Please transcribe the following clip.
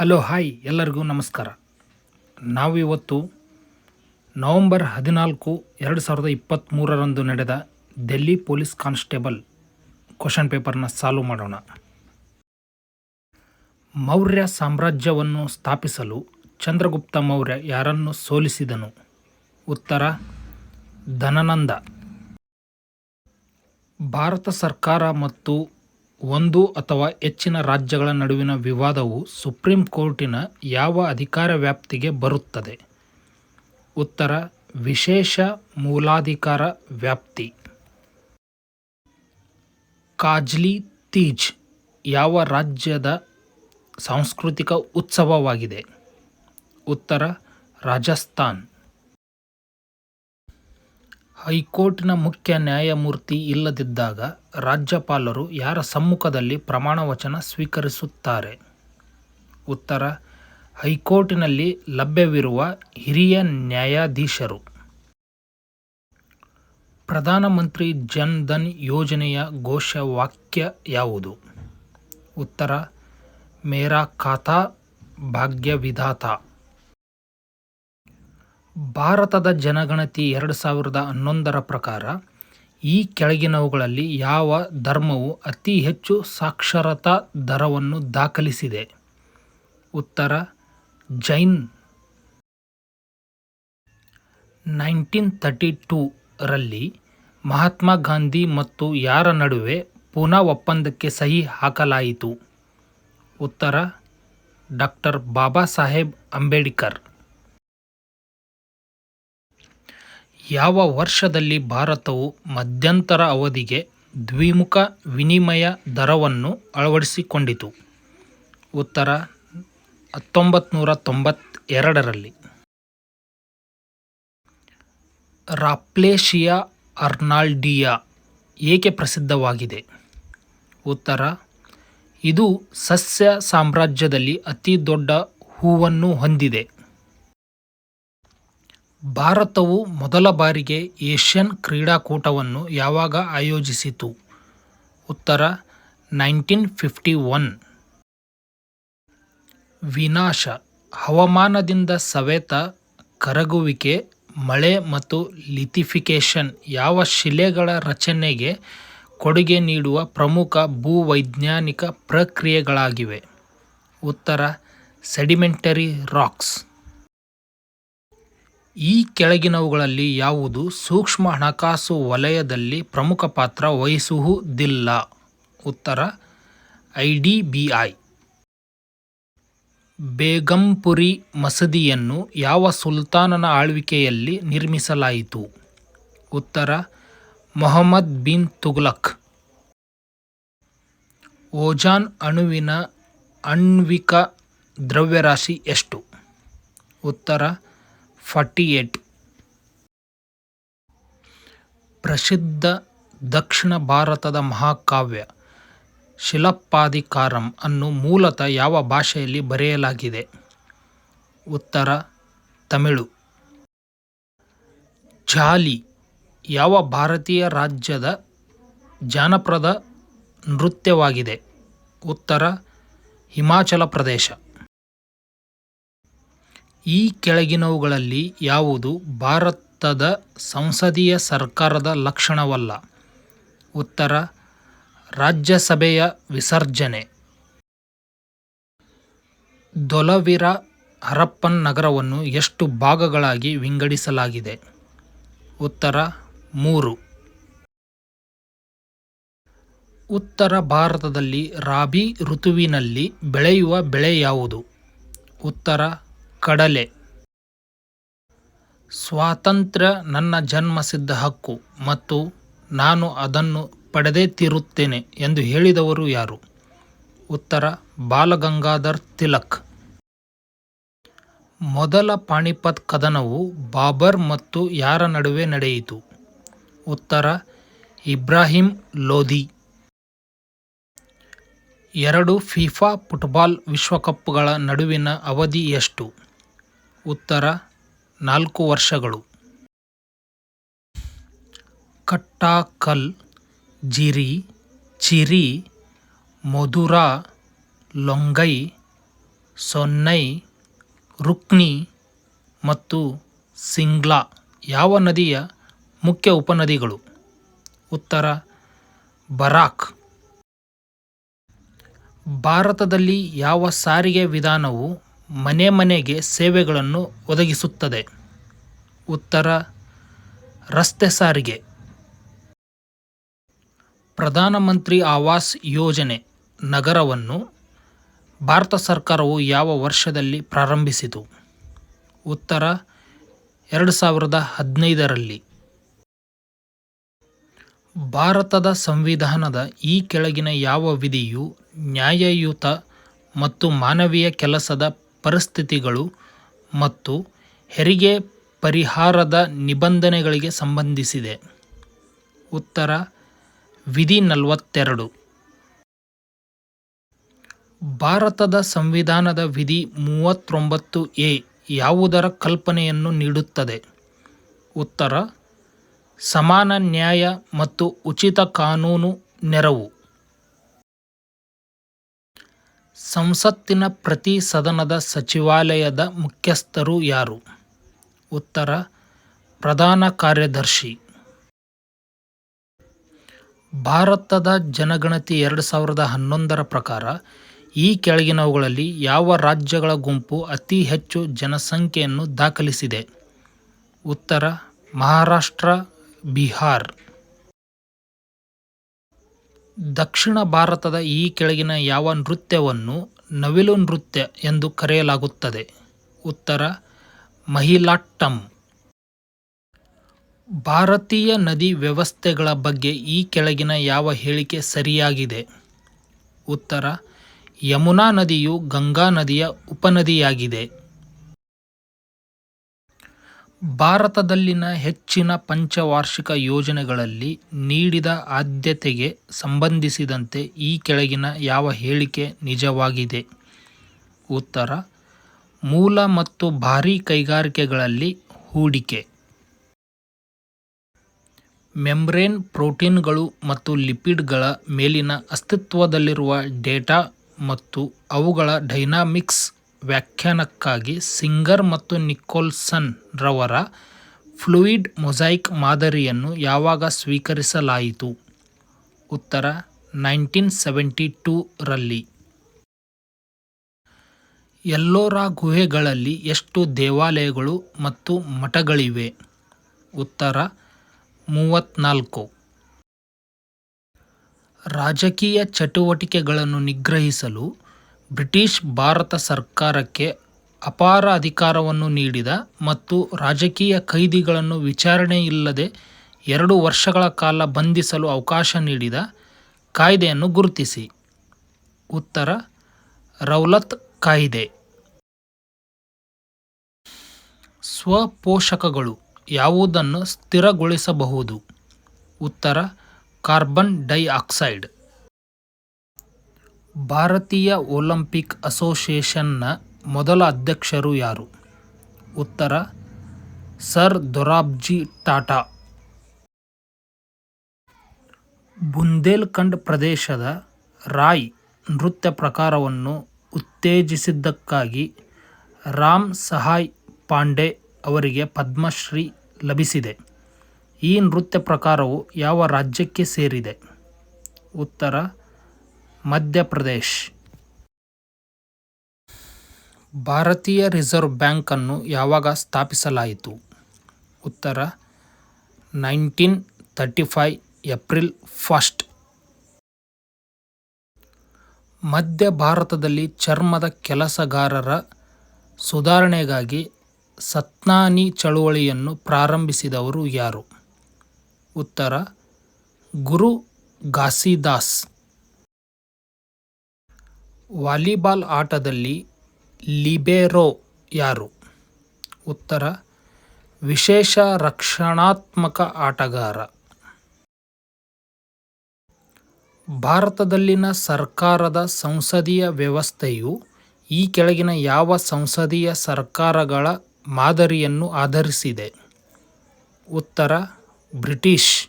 Hello, hi ಎಲ್ಲರಿಗೂ ನಮಸ್ಕಾರ. ನಾವು ಇವತ್ತು ನವಂಬರ್ ಹದಿನಾಲ್ಕು ಎರಡು ಸಾವಿರದ ಇಪ್ಪತ್ತ್ಮೂರರಂದು ನಡೆದ ಡೆಲ್ಲಿ ಪೊಲೀಸ್ ಕಾನ್ಸ್ಟೇಬಲ್ ಕ್ವಶನ್ ಪೇಪರ್ನ ಸಾಲ್ವ್ ಮಾಡೋಣ. ಮೌರ್ಯ ಸಾಮ್ರಾಜ್ಯವನ್ನು ಸ್ಥಾಪಿಸಲು ಚಂದ್ರಗುಪ್ತ ಮೌರ್ಯ ಯಾರನ್ನು ಸೋಲಿಸಿದನು? ಉತ್ತರ, ಧನನಂದ. ಭಾರತ ಸರ್ಕಾರ ಮತ್ತು ಒಂದು ಅಥವಾ ಹೆಚ್ಚಿನ ರಾಜ್ಯಗಳ ನಡುವಿನ ವಿವಾದವು ಸುಪ್ರೀಂ ಕೋರ್ಟಿನ ಯಾವ ಅಧಿಕಾರ ವ್ಯಾಪ್ತಿಗೆ ಬರುತ್ತದೆ? ಉತ್ತರ, ವಿಶೇಷ ಮೂಲಾಧಿಕಾರ ವ್ಯಾಪ್ತಿ. ಕಾಜ್ಲಿ ತೀಜ್ ಯಾವ ರಾಜ್ಯದ ಸಾಂಸ್ಕೃತಿಕ ಉತ್ಸವವಾಗಿದೆ? ಉತ್ತರ, ರಾಜಸ್ಥಾನ್. ಹೈಕೋರ್ಟ್ನ ಮುಖ್ಯ ನ್ಯಾಯಮೂರ್ತಿ ಇಲ್ಲದಿದ್ದಾಗ ರಾಜ್ಯಪಾಲರು ಯಾರ ಸಮ್ಮುಖದಲ್ಲಿ ಪ್ರಮಾಣ ವಚನ ಸ್ವೀಕರಿಸುತ್ತಾರೆ? ಉತ್ತರ, ಹೈಕೋರ್ಟಿನಲ್ಲಿ ಲಭ್ಯವಿರುವ ಹಿರಿಯ ನ್ಯಾಯಾಧೀಶರು. ಪ್ರಧಾನಮಂತ್ರಿ ಜನ್ ಧನ್ ಯೋಜನೆಯ ಘೋಷವಾಕ್ಯ ಯಾವುದು? ಉತ್ತರ, ಮೇರಾ ಖಾತಾ ಭಾಗ್ಯ ವಿಧಾತ. ಭಾರತದ ಜನಗಣತಿ ಎರಡು ಸಾವಿರದ ಹನ್ನೊಂದರ ಪ್ರಕಾರ ಈ ಕೆಳಗಿನವುಗಳಲ್ಲಿ ಯಾವ ಧರ್ಮವು ಅತಿ ಹೆಚ್ಚು ಸಾಕ್ಷರತಾ ದರವನ್ನು ದಾಖಲಿಸಿದೆ? ಉತ್ತರ, ಜೈನ್. ನೈನ್ಟೀನ್ ತರ್ಟಿ ಟೂರಲ್ಲಿ ಮಹಾತ್ಮ ಗಾಂಧಿ ಮತ್ತು ಯಾರ ನಡುವೆ ಪುನಾ ಒಪ್ಪಂದಕ್ಕೆ ಸಹಿ ಹಾಕಲಾಯಿತು? ಉತ್ತರ, ಡಾಕ್ಟರ್ ಬಾಬಾ ಸಾಹೇಬ್ ಅಂಬೇಡ್ಕರ್. ಯಾವ ವರ್ಷದಲ್ಲಿ ಭಾರತವು ಮಧ್ಯಂತರ ಅವಧಿಗೆ ದ್ವಿಮುಖ ವಿನಿಮಯ ದರವನ್ನು ಅಳವಡಿಸಿಕೊಂಡಿತು? ಉತ್ತರ ಹತ್ತೊಂಬತ್ನೂರ ತೊಂಬತ್ತೆರಡರಲ್ಲಿ ರಾಪ್ಲೇಶಿಯಾ ಅರ್ನಾಲ್ಡಿಯಾ ಏಕೆ ಪ್ರಸಿದ್ಧವಾಗಿದೆ? ಉತ್ತರ, ಇದು ಸಸ್ಯ ಸಾಮ್ರಾಜ್ಯದಲ್ಲಿ ಅತಿ ದೊಡ್ಡ ಹೂವನ್ನು ಹೊಂದಿದೆ. ಭಾರತವು ಮೊದಲ ಬಾರಿಗೆ ಏಷ್ಯನ್ ಕ್ರೀಡಾಕೂಟವನ್ನು ಯಾವಾಗ ಆಯೋಜಿಸಿತು? ಉತ್ತರ, ನೈನ್ಟೀನ್ ಫಿಫ್ಟಿ ಒನ್. ವಿನಾಶ, ಹವಾಮಾನದಿಂದ ಸವೆತ ಕರಗುವಿಕೆ, ಮಳೆ ಮತ್ತು ಲಿಥಿಫಿಕೇಷನ್ ಯಾವ ಶಿಲೆಗಳ ರಚನೆಗೆ ಕೊಡುಗೆ ನೀಡುವ ಪ್ರಮುಖ ಭೂವೈಜ್ಞಾನಿಕ ಪ್ರಕ್ರಿಯೆಗಳಾಗಿವೆ? ಉತ್ತರ, ಸೆಡಿಮೆಂಟರಿ ರಾಕ್ಸ್. ಈ ಕೆಳಗಿನವುಗಳಲ್ಲಿ ಯಾವುದು ಸೂಕ್ಷ್ಮ ಹಣಕಾಸು ವಲಯದಲ್ಲಿ ಪ್ರಮುಖ ಪಾತ್ರ ವಹಿಸುವುದಿಲ್ಲ? ಉತ್ತರ ಐಡಿಬಿಐ ಬೇಗಂಪುರಿ ಮಸದಿಯನ್ನು ಯಾವ ಸುಲ್ತಾನನ ಆಳ್ವಿಕೆಯಲ್ಲಿ ನಿರ್ಮಿಸಲಾಯಿತು? ಉತ್ತರ, ಮೊಹಮ್ಮದ್ ಬಿನ್ ತುಗ್ಲಕ್ ಓಜಾನ್ ಅಣುವಿನ ಅಣ್ವಿಕ ದ್ರವ್ಯರಾಶಿ ಎಷ್ಟು? ಉತ್ತರ ಫಾರ್ಟಿ ಏಟ್. ಪ್ರಸಿದ್ಧ ದಕ್ಷಿಣ ಭಾರತದ ಮಹಾಕಾವ್ಯ ಶಿಲಪ್ಪಾಧಿಕಾರಂ ಅನ್ನು ಮೂಲತಃ ಯಾವ ಭಾಷೆಯಲ್ಲಿ ಬರೆಯಲಾಗಿದೆ? ಉತ್ತರ, ತಮಿಳು. ಜಾಲಿ ಯಾವ ಭಾರತೀಯ ರಾಜ್ಯದ ಜಾನಪದ ನೃತ್ಯವಾಗಿದೆ? ಉತ್ತರ, ಹಿಮಾಚಲ ಪ್ರದೇಶ. ಈ ಕೆಳಗಿನವುಗಳಲ್ಲಿ ಯಾವುದು ಭಾರತದ ಸಂಸದೀಯ ಸರ್ಕಾರದ ಲಕ್ಷಣವಲ್ಲ? ಉತ್ತರ, ರಾಜ್ಯಸಭೆಯ ವಿಸರ್ಜನೆ. ದೊಲವಿರ ಹರಪ್ಪನ್ ನಗರವನ್ನು ಎಷ್ಟು ಭಾಗಗಳಾಗಿ ವಿಂಗಡಿಸಲಾಗಿದೆ? ಉತ್ತರ, ಮೂರು. ಉತ್ತರ ಭಾರತದಲ್ಲಿ ರಾಬಿ ಋತುವಿನಲ್ಲಿ ಬೆಳೆಯುವ ಬೆಳೆ ಯಾವುದು? ಉತ್ತರ ಕಡಲೆ. ಸ್ವಾತಂತ್ರ್ಯ ನನ್ನ ಜನ್ಮಸಿದ್ಧ ಹಕ್ಕು ಮತ್ತು ನಾನು ಅದನ್ನು ಪಡೆದೇ ತೀರುತ್ತೇನೆ ಎಂದು ಹೇಳಿದವರು ಯಾರು? ಉತ್ತರ, ಬಾಲಗಂಗಾಧರ್ ತಿಲಕ್. ಮೊದಲ ಪಾಣಿಪತ್ ಕದನವು ಬಾಬರ್ ಮತ್ತು ಯಾರ ನಡುವೆ ನಡೆಯಿತು? ಉತ್ತರ, ಇಬ್ರಾಹಿಂ ಲೋಧಿ. ಎರಡು ಫಿಫಾ ಫುಟ್ಬಾಲ್ ವಿಶ್ವಕಪ್ಗಳ ನಡುವಿನ ಅವಧಿ ಎಷ್ಟು? ಉತ್ತರ ನಾಲ್ಕು ವರ್ಷಗಳು. ಕಟ್ಟಾಕಲ್, ಜಿರಿ, ಚಿರಿ, ಮಧುರಾ, ಲೊಂಗೈ, ಸೊನ್ನೈ, ರುಕ್ನಿ ಮತ್ತು ಸಿಂಗ್ಲಾ ಯಾವ ನದಿಯ ಮುಖ್ಯ ಉಪನದಿಗಳು? ಉತ್ತರ ಬರಾಕ್. ಭಾರತದಲ್ಲಿ ಯಾವ ಸಾರಿಗೆ ವಿಧಾನವು ಮನೆ ಮನೆಗೆ ಸೇವೆಗಳನ್ನು ಒದಗಿಸುತ್ತದೆ. ಉತ್ತರ, ರಸ್ತೆ ಸಾರಿಗೆ. ಪ್ರಧಾನಮಂತ್ರಿ ಆವಾಸ್ ಯೋಜನೆ ನಗರವನ್ನು ಭಾರತ ಸರ್ಕಾರವು ಯಾವ ವರ್ಷದಲ್ಲಿ ಪ್ರಾರಂಭಿಸಿತು? ಉತ್ತರ, ಎರಡು ಸಾವಿರದ ಹದಿನೈದರಲ್ಲಿ. ಭಾರತದ ಸಂವಿಧಾನದ ಈ ಕೆಳಗಿನ ಯಾವ ವಿಧಿಯು ನ್ಯಾಯಯುತ ಮತ್ತು ಮಾನವೀಯ ಕೆಲಸದ ಪರಿಸ್ಥಿತಿಗಳು ಮತ್ತು ಹೆರಿಗೆ ಪರಿಹಾರದ ನಿಬಂಧನೆಗಳಿಗೆ ಸಂಬಂಧಿಸಿದೆ. ಉತ್ತರ, ವಿಧಿ ನಲವತ್ತೆರಡು. ಭಾರತದ ಸಂವಿಧಾನದ ವಿಧಿ ಮೂವತ್ತೊಂಬತ್ತು ಎ ಯಾವುದರ ಕಲ್ಪನೆಯನ್ನು ನೀಡುತ್ತದೆ? ಉತ್ತರ, ಸಮಾನ ನ್ಯಾಯ ಮತ್ತು ಉಚಿತ ಕಾನೂನು ನೆರವು. ಸಂಸತ್ತಿನ ಪ್ರತಿ ಸದನದ ಸಚಿವಾಲಯದ ಮುಖ್ಯಸ್ಥರು ಯಾರು? ಉತ್ತರ, ಪ್ರಧಾನ ಕಾರ್ಯದರ್ಶಿ. ಭಾರತದ ಜನಗಣತಿ ಎರಡು ಸಾವಿರದ ಹನ್ನೊಂದರ ಪ್ರಕಾರ, ಈ ಕೆಳಗಿನವುಗಳಲ್ಲಿ ಯಾವ ರಾಜ್ಯಗಳ ಗುಂಪು ಅತಿ ಹೆಚ್ಚು ಜನಸಂಖ್ಯೆಯನ್ನು ದಾಖಲಿಸಿದೆ? ಉತ್ತರ, ಮಹಾರಾಷ್ಟ್ರ, ಬಿಹಾರ್. ದಕ್ಷಿಣ ಭಾರತದ ಈ ಕೆಳಗಿನ ಯಾವ ನೃತ್ಯವನ್ನು ನವಿಲು ನೃತ್ಯ ಎಂದು ಕರೆಯಲಾಗುತ್ತದೆ? ಉತ್ತರ, ಮಹಿಲಾಟ್ಟಂ. ಭಾರತೀಯ ನದಿ ವ್ಯವಸ್ಥೆಗಳ ಬಗ್ಗೆ ಈ ಕೆಳಗಿನ ಯಾವ ಹೇಳಿಕೆ ಸರಿಯಾಗಿದೆ? ಉತ್ತರ, ಯಮುನಾ ನದಿಯು ಗಂಗಾ ನದಿಯ ಉಪನದಿಯಾಗಿದೆ. ಭಾರತದಲ್ಲಿನ ಹೆಚ್ಚಿನ ಪಂಚವಾರ್ಷಿಕ ಯೋಜನೆಗಳಲ್ಲಿ ನೀಡಿದ ಆದ್ಯತೆಗೆ ಸಂಬಂಧಿಸಿದಂತೆ ಈ ಕೆಳಗಿನ ಯಾವ ಹೇಳಿಕೆ ನಿಜವಾಗಿದೆ? ಉತ್ತರ, ಮೂಲ ಮತ್ತು ಭಾರೀ ಕೈಗಾರಿಕೆಗಳಲ್ಲಿ ಹೂಡಿಕೆ. ಮೆಂಬ್ರೇನ್ ಪ್ರೋಟೀನ್ಗಳು ಮತ್ತು ಲಿಪಿಡ್ಗಳ ಮೇಲಿನ ಅಸ್ತಿತ್ವದಲ್ಲಿರುವ ಡೇಟಾ ಮತ್ತು ಅವುಗಳ ಡೈನಾಮಿಕ್ಸ್ ವ್ಯಾಖ್ಯಾನಕ್ಕಾಗಿ ಸಿಂಗರ್ ಮತ್ತು ನಿಕೋಲ್ಸನ್ ರವರ ಫ್ಲೂಯಿಡ್ ಮೊಸಾಯಿಕ್ ಮಾದರಿಯನ್ನು ಯಾವಾಗ ಸ್ವೀಕರಿಸಲಾಯಿತು? ಉತ್ತರ, ನೈನ್ಟೀನ್ ಸೆವೆಂಟಿ ಟೂ ರಲ್ಲಿ. ಎಲ್ಲೋರಾ ಗುಹೆಗಳಲ್ಲಿ ಎಷ್ಟು ದೇವಾಲಯಗಳು ಮತ್ತು ಮಠಗಳಿವೆ? ಉತ್ತರ, ಮೂವತ್ನಾಲ್ಕು. ರಾಜಕೀಯ ಚಟುವಟಿಕೆಗಳನ್ನು ನಿಗ್ರಹಿಸಲು ಬ್ರಿಟಿಷ್ ಭಾರತ ಸರ್ಕಾರಕ್ಕೆ ಅಪಾರ ಅಧಿಕಾರವನ್ನು ನೀಡಿದ ಮತ್ತು ರಾಜಕೀಯ ಕೈದಿಗಳನ್ನು ವಿಚಾರಣೆಯಿಲ್ಲದೆ ಎರಡು ವರ್ಷಗಳ ಕಾಲ ಬಂಧಿಸಲು ಅವಕಾಶ ನೀಡಿದ ಕಾಯ್ದೆಯನ್ನು ಗುರುತಿಸಿ. ಉತ್ತರ, ರೌಲತ್ ಕಾಯ್ದೆ. ಸ್ವಪೋಷಕಗಳು ಯಾವುದನ್ನು ಸ್ಥಿರಗೊಳಿಸಬಹುದು? ಉತ್ತರ, ಕಾರ್ಬನ್ ಡೈಆಕ್ಸೈಡ್. ಭಾರತೀಯ ಒಲಂಪಿಕ್ ಅಸೋಸಿಯೇಷನ್ನ ಮೊದಲ ಅಧ್ಯಕ್ಷರು ಯಾರು? ಉತ್ತರ, ಸರ್ ದೊರಾಬ್ಜಿ ಟಾಟಾ. ಬುಂದೇಲ್ಖಂಡ್ ಪ್ರದೇಶದ ರಾಯ್ ನೃತ್ಯ ಪ್ರಕಾರವನ್ನು ಉತ್ತೇಜಿಸಿದ್ದಕ್ಕಾಗಿ ರಾಮ್ ಸಹಾಯ್ ಪಾಂಡೆ ಅವರಿಗೆ ಪದ್ಮಶ್ರೀ ಲಭಿಸಿದೆ. ಈ ನೃತ್ಯ ಪ್ರಕಾರವು ಯಾವ ರಾಜ್ಯಕ್ಕೆ ಸೇರಿದೆ? ಉತ್ತರ ಮಧ್ಯಪ್ರದೇಶ್. ಭಾರತೀಯ ರಿಸರ್ವ್ ಬ್ಯಾಂಕನ್ನು ಯಾವಾಗ ಸ್ಥಾಪಿಸಲಾಯಿತು? ಉತ್ತರ nineteen thirty five April first ಮಧ್ಯ ಭಾರತದಲ್ಲಿ ಚರ್ಮದ ಕೆಲಸಗಾರರ ಸುಧಾರಣೆಗಾಗಿ ಸತ್ನಾನಿ ಚಳುವಳಿಯನ್ನು ಪ್ರಾರಂಭಿಸಿದವರು ಯಾರು? ಉತ್ತರ, ಗುರು ಘಾಸಿದಾಸ್. ವಾಲಿಬಾಲ್ ಆಟದಲ್ಲಿ ಲಿಬೇರೋ ಯಾರು? ಉತ್ತರ, ವಿಶೇಷ ರಕ್ಷಣಾತ್ಮಕ ಆಟಗಾರ. ಭಾರತದಲ್ಲಿನ ಸರ್ಕಾರದ ಸಂಸದೀಯ ವ್ಯವಸ್ಥೆಯು ಈ ಕೆಳಗಿನ ಯಾವ ಸಂಸದೀಯ ಸರ್ಕಾರಗಳ ಮಾದರಿಯನ್ನು ಆಧರಿಸಿದೆ? ಉತ್ತರ, ಬ್ರಿಟಿಷ್.